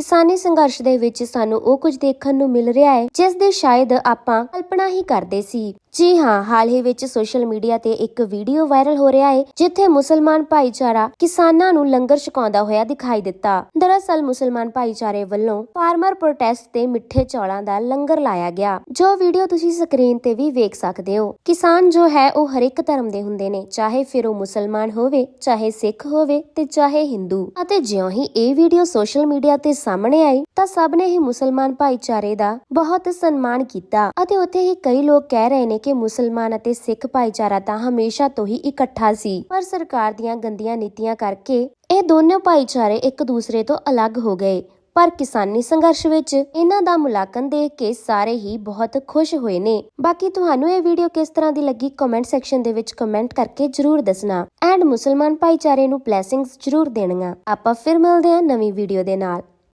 ਕਿਸਾਨੀ ਸੰਘਰਸ਼ ਦੇ ਵਿੱਚ ਸਾਨੂੰ ਉਹ ਕੁਝ ਦੇਖਣ ਨੂੰ ਮਿਲ ਰਿਹਾ ਹੈ, ਜਿਸ ਦੀ ਸ਼ਾਇਦ ਆਪਾਂ ਕਲਪਨਾ ਹੀ ਕਰਦੇ ਸੀ। ਜੀ ਹਾਂ, ਹਾਲ ਹੀ ਵਿੱਚ ਸੋਸ਼ਲ ਮੀਡੀਆ ਤੇ ਇੱਕ ਵੀਡੀਓ ਵਾਇਰਲ ਹੋ ਰਿਹਾ ਹੈ, ਜਿੱਥੇ ਮੁਸਲਮਾਨ ਭਾਈਚਾਰਾ ਕਿਸਾਨਾਂ ਨੂੰ ਲੰਗਰ ਛਕਾਉਂਦਾ ਹੋਇਆ ਦਿਖਾਈ ਦਿੱਤਾ। ਦਰਅਸਲ, ਮੁਸਲਮਾਨ ਭਾਈਚਾਰੇ ਵੱਲੋਂ ਫਾਰਮਰ ਪ੍ਰੋਟੈਸਟ ਤੇ ਮਿੱਠੇ ਚੌਲਾਂ ਦਾ ਲੰਗਰ ਲਾਇਆ ਗਿਆ। ਜੋ ਵੀਡੀਓ ਤੁਸੀਂ ਸਕਰੀਨ ਤੇ ਵੀ ਵੇਖ ਸਕਦੇ ਹੋ। ਕਿਸਾਨ ਜੋ ਹੈ, ਉਹ ਹਰ ਇੱਕ ਧਰਮ ਦੇ ਹੁੰਦੇ ਨੇ, ਚਾਹੇ ਫਿਰ ਉਹ ਮੁਸਲਮਾਨ ਹੋਵੇ, ਚਾਹੇ ਸਿੱਖ ਹੋਵੇ ਤੇ ਚਾਹੇ ਹਿੰਦੂ। ਅਤੇ ਜਿਉਂ ਹੀ ਇਹ ਵੀਡੀਓ ਸੋਸ਼ਲ ਮੀਡੀਆ ਤੇ ਸਾਹਮਣੇ ਆਈ ਤਾਂ ਸਭ ਨੇ ਹੀ ਮੁਸਲਮਾਨ ਭਾਈਚਾਰੇ ਦਾ ਬਹੁਤ ਸਨਮਾਨ ਕੀਤਾ ਅਤੇ ਉੱਥੇ ਹੀ ਕਈ ਲੋਕ ਕਹਿ ਰਹੇ ਨੇ ਕਿ ਮੁਸਲਮਾਨ ਅਤੇ ਸਿੱਖ ਭਾਈਚਾਰਾ ਤਾਂ ਹਮੇਸ਼ਾ ਤੋਂ ਹੀ ਇਕੱਠਾ ਸੀ। ਪਰ ਸਰਕਾਰ ਦੀਆਂ ਗੰਦੀਆਂ ਨੀਤੀਆਂ ਕਰਕੇ ਇਹ ਦੋਨੋਂ ਭਾਈਚਾਰੇ ਇੱਕ ਦੂਸਰੇ ਤੋਂ ਅਲੱਗ ਹੋ ਗਏ। ਪਰ ਕਿਸਾਨੀ ਸੰਘਰਸ਼ ਵਿੱਚ ਇਹਨਾਂ ਦਾ ਮੁਲਾਕਨ ਦੇਖ ਕੇ ਸਾਰੇ ਹੀ ਬਹੁਤ ਖੁਸ਼ ਹੋਏ ਨੇ। ਬਾਕੀ ਤੁਹਾਨੂੰ ਇਹ ਵੀਡੀਓ ਕਿਸ ਤਰ੍ਹਾਂ ਦੀ ਲੱਗੀ ਕਮੈਂਟ ਸੈਕਸ਼ਨ ਦੇ ਵਿੱਚ ਕਮੈਂਟ ਕਰਕੇ ਜਰੂਰ ਦੱਸਣਾ। ਐਂਡ ਮੁਸਲਮਾਨ ਭਾਈਚਾਰੇ ਨੂੰ ਬਲੇਸਿੰਗਸ ਜਰੂਰ ਦੇਣੀਆਂ। ਆਪਾਂ ਫਿਰ ਮਿਲਦੇ ਹਾਂ ਨਵੀਂ ਵੀਡੀਓ ਦੇ ਨਾਲ।